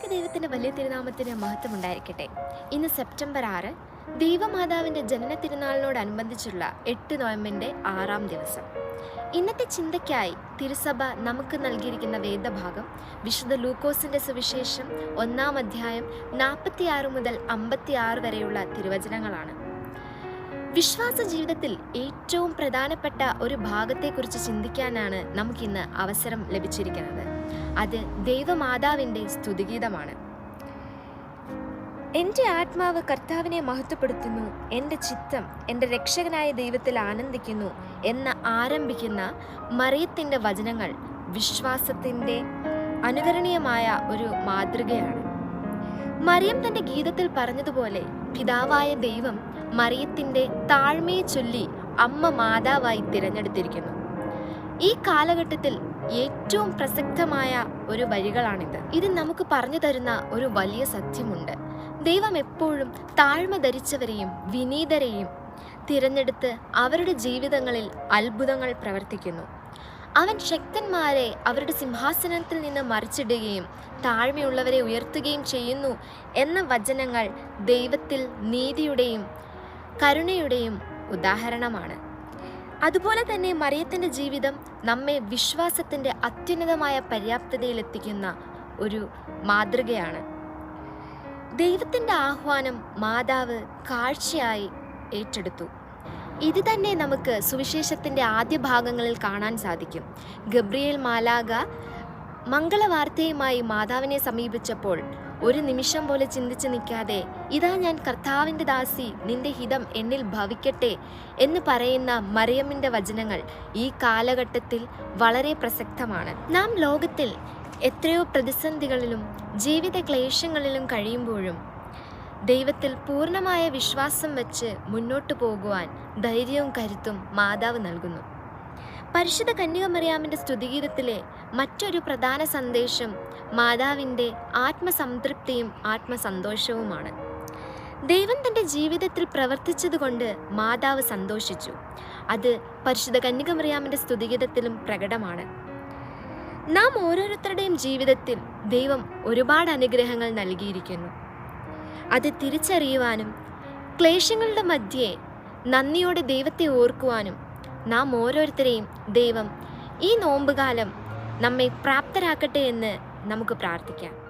ത്രിയേക ദൈവത്തിന്റെ വലിയ തിരുനാമത്തിന് മഹത്വം ഉണ്ടായിരിക്കട്ടെ ഇന്ന് സെപ്റ്റംബർ ആറ് ദൈവമാതാവിന്റെ ജനന തിരുനാളിനോടനുബന്ധിച്ചുള്ള എട്ട് നോയമ്പിന്റെ ആറാം ദിവസം. ഇന്നത്തെ ചിന്തയ്ക്കായി തിരുസഭ നമുക്ക് നൽകിയിരിക്കുന്ന വേദഭാഗം വിശുദ്ധ ലൂക്കോസിന്റെ സുവിശേഷം ഒന്നാം അധ്യായം നാൽപ്പത്തിയാറ് മുതൽ അമ്പത്തിയാറ് വരെയുള്ള തിരുവചനങ്ങളാണ്. വിശ്വാസ ജീവിതത്തിൽ ഏറ്റവും പ്രധാനപ്പെട്ട ഒരു ഭാഗത്തെക്കുറിച്ച് ചിന്തിക്കാനാണ് നമുക്കിന്ന് അവസരം ലഭിച്ചിരിക്കുന്നത്. അത് ദൈവമാതാവിന്റെ സ്തുതിഗീതമാണ്. എന്റെ ആത്മാവ് കർത്താവിനെ മഹത്വപ്പെടുത്തുന്നു എന്റെ ചിത്തം എന്റെ രക്ഷകനായ ദൈവത്തിൽ ആനന്ദിക്കുന്നു എന്ന് ആരംഭിക്കുന്ന മറിയത്തിന്റെ വചനങ്ങൾ വിശ്വാസത്തിന്റെ അനുകരണീയമായ ഒരു മാതൃകയാണ്. മറിയം തന്റെ ഗീതത്തിൽ പറഞ്ഞതുപോലെ പിതാവായ ദൈവം മറിയത്തിന്റെ താഴ്മയെ ചൊല്ലി അമ്മ മാതാവായി തിരഞ്ഞെടുത്തിരിക്കുന്നു. ഈ കാലഘട്ടത്തിൽ ഏറ്റവും പ്രസക്തമായ ഒരു വഴികളാണിത് ഇത് നമുക്ക് പറഞ്ഞു തരുന്ന ഒരു വലിയ സത്യമുണ്ട്. ദൈവം എപ്പോഴും താഴ്മ ധരിച്ചവരെയും വിനീതരെയും തിരഞ്ഞെടുത്ത് അവരുടെ ജീവിതങ്ങളിൽ അത്ഭുതങ്ങൾ പ്രവർത്തിക്കുന്നു. അവൻ ശക്തന്മാരെ അവരുടെ സിംഹാസനത്തിൽ നിന്ന് മറിച്ചിടുകയും താഴ്മയുള്ളവരെ ഉയർത്തുകയും ചെയ്യുന്നു എന്ന വചനങ്ങൾ ദൈവത്തിൽ നീതിയുടെയും കരുണയുടെയും ഉദാഹരണമാണ്. അതുപോലെ തന്നെ മറിയത്തിന്റെ ജീവിതം നമ്മെ വിശ്വാസത്തിന്റെ അത്യുന്നതമായ പര്യാപ്തതയിലെത്തിക്കുന്ന ഒരു മാതൃകയാണ്. ദൈവത്തിന്റെ ആഹ്വാനം മാതാവ് കാഴ്ചയായി ഏറ്റെടുത്തു. ഇത് തന്നെ നമുക്ക് സുവിശേഷത്തിന്റെ ആദ്യ ഭാഗങ്ങളിൽ കാണാൻ സാധിക്കും. ഗബ്രിയേൽ മാലാഗ മംഗളവാർത്തയുമായി മാതാവിനെ സമീപിച്ചപ്പോൾ ഒരു നിമിഷം പോലെ ചിന്തിച്ച് നിൽക്കാതെ ഇതാ ഞാൻ കർത്താവിന്റെ ദാസി നിന്റെ ഹിതം എന്നിൽ ഭവിക്കട്ടെ എന്ന് പറയുന്ന മറിയമ്മിന്റെ വചനങ്ങൾ ഈ കാലഘട്ടത്തിൽ വളരെ പ്രസക്തമാണ്. നാം ലോകത്തിൽ എത്രയോ പ്രതിസന്ധികളിലും ജീവിത ക്ലേശങ്ങളിലും കഴിയുമ്പോഴും ദൈവത്തിൽ പൂർണമായ വിശ്വാസം വെച്ച് മുന്നോട്ടു പോകുവാൻ ധൈര്യവും കരുത്തും മാതാവ് നൽകുന്നു. പരിശുദ്ധ കന്യകമറിയാമിന്റെ സ്തുതിഗീതത്തിലെ മറ്റൊരു പ്രധാന സന്ദേശം മാതാവിന്റെ ആത്മസംതൃപ്തിയും ആത്മസന്തോഷവുമാണ്. ദൈവം തന്റെ ജീവിതത്തിൽ പ്രവർത്തിച്ചതുകൊണ്ട് മാതാവ് സന്തോഷിച്ചു. അത് പരിശുദ്ധ കന്യകമറിയാമിന്റെ സ്തുതിഗീതത്തിലും പ്രകടമാണ്. നാം ഓരോരുത്തരുടെയും ജീവിതത്തിൽ ദൈവം ഒരുപാട് അനുഗ്രഹങ്ങൾ നൽകിയിരിക്കുന്നു. അത് തിരിച്ചറിയുവാനും ക്ലേശങ്ങളുടെ മധ്യേ നന്ദിയോടെ ദൈവത്തെ ഓർക്കുവാനും നാം ഓരോരുത്തരെയും ദൈവം ഈ നോമ്പുകാലം നമ്മെ പ്രാപ്തരാക്കട്ടെ എന്ന് നമുക്ക് പ്രാർത്ഥിക്കാം.